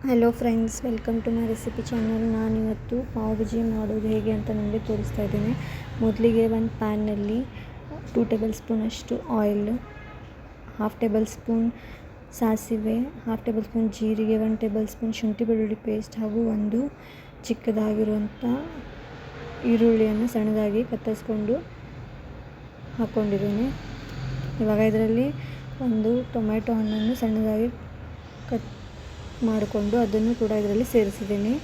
Hello friends welcome to my recipe channel ನಾನಿವತ್ತು ಪಾವ್ ಭಾಜಿ ಮಾಡೋದು ಹೇಗೆ ಅಂತ ನಿಮಗೆ ತೋರಿಸ್ತಾ ಇದ್ದೀನಿ. ಮೊದಲಿಗೆ ಒಂದು ಪ್ಯಾನ್ನಲ್ಲಿ ಟೂ ಟೇಬಲ್ ಸ್ಪೂನಷ್ಟು ಆಯಿಲ್ ಹಾಫ್ ಟೇಬಲ್ ಸ್ಪೂನ್ ಸಾಸಿವೆ ಹಾಫ್ ಟೇಬಲ್ ಸ್ಪೂನ್ ಜೀರಿಗೆ ಒನ್ ಟೇಬಲ್ ಸ್ಪೂನ್ ಶುಂಠಿ ಬೆಳ್ಳುಳ್ಳಿ ಪೇಸ್ಟ್ ಹಾಗೂ ಒಂದು ಚಿಕ್ಕದಾಗಿರುವಂಥ ಈರುಳ್ಳಿಯನ್ನು ಸಣ್ಣದಾಗಿ ಕತ್ತರಿಸ್ಕೊಂಡು ಹಾಕ್ಕೊಂಡಿದ್ದೀನಿ ಇವಾಗ ಇದರಲ್ಲಿ ಒಂದು ಟೊಮೆಟೊ ಹಣ್ಣನ್ನು ಸಣ್ಣದಾಗಿ ಕಟ್ ಮಾಡಿಕೊಂಡು ಅದನ್ನು ಕೂಡ ಇದರಲ್ಲಿ ಸೇರಿಸಿದ್ದೀನಿ.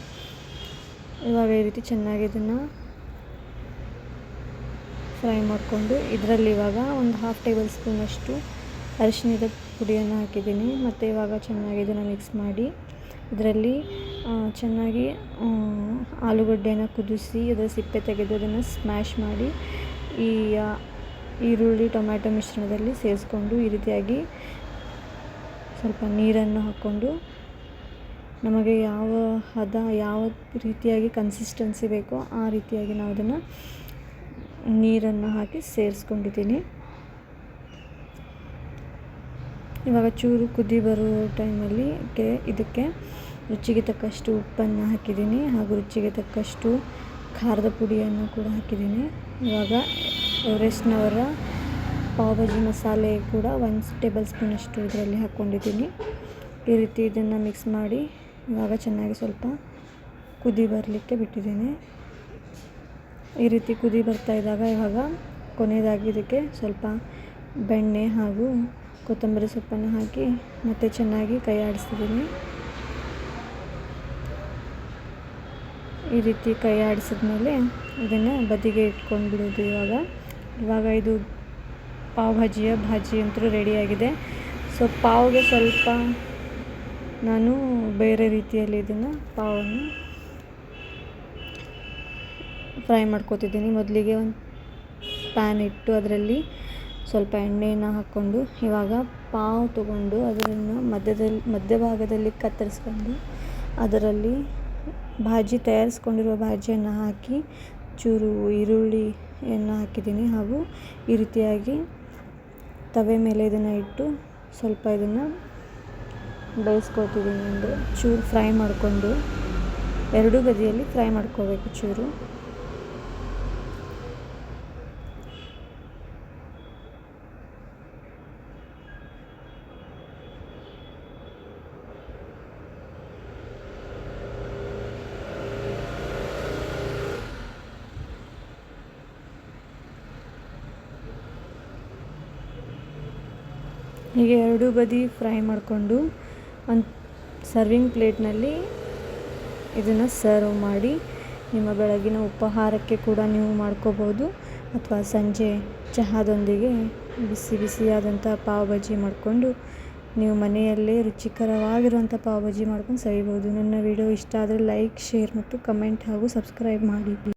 ಇವಾಗ ಈ ರೀತಿ ಚೆನ್ನಾಗಿ ಇದನ್ನು ಫ್ರೈ ಮಾಡಿಕೊಂಡು ಇದರಲ್ಲಿ ಇವಾಗ ಒಂದು ಹಾಫ್ ಟೇಬಲ್ ಸ್ಪೂನಷ್ಟು ಅರಿಶಿನದ ಪುಡಿಯನ್ನು ಹಾಕಿದ್ದೀನಿ. ಮತ್ತು ಇವಾಗ ಚೆನ್ನಾಗಿ ಇದನ್ನು ಮಿಕ್ಸ್ ಮಾಡಿ ಇದರಲ್ಲಿ ಚೆನ್ನಾಗಿ ಆಲೂಗಡ್ಡೆಯನ್ನು ಕುದಿಸಿ ಅದರ ಸಿಪ್ಪೆ ತೆಗೆದು ಅದನ್ನು ಸ್ಮ್ಯಾಶ್ ಮಾಡಿ ಈ ಈರುಳ್ಳಿ, ಟೊಮ್ಯಾಟೊ ಮಿಶ್ರಣದಲ್ಲಿ ಸೇರಿಸ್ಕೊಂಡು ಈ ರೀತಿಯಾಗಿ ಸ್ವಲ್ಪ ನೀರನ್ನು ಹಾಕ್ಕೊಂಡು ನಮಗೆ ಯಾವ ಹದ, ಯಾವ ರೀತಿಯಾಗಿ ಕನ್ಸಿಸ್ಟೆನ್ಸಿ ಬೇಕೋ ಆ ರೀತಿಯಾಗಿ ನಾವು ಅದನ್ನು ನೀರನ್ನು ಹಾಕಿ ಸೇರಿಸ್ಕೊಂಡಿದ್ದೀನಿ. ಇವಾಗ ಚೂರು ಕುದಿ ಬರೋ ಟೈಮಲ್ಲಿ ಇದಕ್ಕೆ ರುಚಿಗೆ ತಕ್ಕಷ್ಟು ಉಪ್ಪನ್ನು ಹಾಕಿದ್ದೀನಿ ಹಾಗೂ ರುಚಿಗೆ ತಕ್ಕಷ್ಟು ಖಾರದ ಪುಡಿಯನ್ನು ಕೂಡ ಹಾಕಿದ್ದೀನಿ. ಇವಾಗ ಎವರೆಸ್ಟ್ನವರ ಪಾವ್ ಭಾಜಿ ಮಸಾಲೆ ಕೂಡ ಒಂದು ಟೇಬಲ್ ಸ್ಪೂನಷ್ಟು ಇದರಲ್ಲಿ ಹಾಕ್ಕೊಂಡಿದ್ದೀನಿ ಈ ರೀತಿ ಇದನ್ನು ಮಿಕ್ಸ್ ಮಾಡಿ ಇವಾಗ ಚೆನ್ನಾಗಿ ಸ್ವಲ್ಪ ಕುದಿ ಬರಲಿಕ್ಕೆ ಬಿಟ್ಟಿದ್ದೀನಿ. ಈ ರೀತಿ ಕುದಿ ಬರ್ತಾ ಇದ್ದಾಗ ಇವಾಗ ಕೊನೆಯದಾಗಿ ಇದಕ್ಕೆ ಸ್ವಲ್ಪ ಬೆಣ್ಣೆ ಹಾಗೂ ಕೊತ್ತಂಬರಿ ಸೊಪ್ಪನ್ನು ಹಾಕಿ ಮತ್ತೆ ಚೆನ್ನಾಗಿ ಕೈ ಆಡಿಸ್ತಿದ್ದೀನಿ. ಈ ರೀತಿ ಕೈ ಆಡಿಸಿದ್ಮೇಲೆ ಇದನ್ನು ಬದಿಗೆ ಇಟ್ಕೊಂಡು ಬಿಡೋದು ಇವಾಗ. ಇವಾಗ ಇದು ಪಾವ್ ಭಾಜಿಯ ಭಾಜಿ ಅಂತೂ ರೆಡಿಯಾಗಿದೆ ಸೊ ಪಾವ್ಗೆ ಸ್ವಲ್ಪ ನಾನು ಬೇರೆ ರೀತಿಯಲ್ಲಿ ಇದನ್ನು ಪಾವನ್ನು ಫ್ರೈ ಮಾಡ್ಕೋತಿದ್ದೀನಿ. ಮೊದಲಿಗೆ ಒಂದು ಪ್ಯಾನ್ ಇಟ್ಟು ಅದರಲ್ಲಿ ಸ್ವಲ್ಪ ಎಣ್ಣೆಯನ್ನು ಹಾಕ್ಕೊಂಡು ಇವಾಗ ಪಾವ್ ತೊಗೊಂಡು ಅದನ್ನು ಮಧ್ಯದಲ್ಲಿ, ಮಧ್ಯಭಾಗದಲ್ಲಿ ಕತ್ತರಿಸ್ಕೊಂಡು ಅದರಲ್ಲಿ ಭಾಜಿ ತಯಾರಿಸ್ಕೊಂಡಿರುವ ಭಾಜಿಯನ್ನು ಹಾಕಿ ಚೂರು ಈರುಳ್ಳಿಯನ್ನು ಹಾಕಿದ್ದೀನಿ. ಹಾಗೂ ಈ ರೀತಿಯಾಗಿ ತವೆ ಮೇಲೆ ಇದನ್ನು ಇಟ್ಟು ಸ್ವಲ್ಪ ಇದನ್ನು ಬೇಯಿಸ್ಕೊತಿದ್ದೀನಿ ಅಂದರೆ ಚೂರು ಫ್ರೈ ಮಾಡಿಕೊಂಡು ಎರಡೂ ಬದಿಯಲ್ಲಿ ಫ್ರೈ ಮಾಡ್ಕೋಬೇಕು ಚೂರು. ಹೀಗೆ ಎರಡೂ ಬದಿ ಫ್ರೈ ಮಾಡಿಕೊಂಡು ಒಂದು ಸರ್ವಿಂಗ್ ಪ್ಲೇಟ್ನಲ್ಲಿ ಇದನ್ನು ಸರ್ವ್ ಮಾಡಿ ನಿಮ್ಮ ಬೆಳಗಿನ ಉಪಹಾರಕ್ಕೆ ಕೂಡ ನೀವು ಮಾಡ್ಕೋಬೋದು ಅಥವಾ ಸಂಜೆ ಚಹಾದೊಂದಿಗೆ ಬಿಸಿ ಬಿಸಿಯಾದಂಥ ಪಾವ್ ಭಾಜಿ ಮಾಡಿಕೊಂಡು ನೀವು ಮನೆಯಲ್ಲೇ ರುಚಿಕರವಾಗಿರುವಂಥ ಪಾವ್ ಭಾಜಿ ಮಾಡ್ಕೊಂಡು ಸವಿಬೋದು. ನನ್ನ ವಿಡಿಯೋ ಇಷ್ಟ ಆದರೆ ಲೈಕ್ ಶೇರ್ ಮತ್ತು ಕಮೆಂಟ್ ಹಾಗೂ ಸಬ್ಸ್ಕ್ರೈಬ್ ಮಾಡಿ.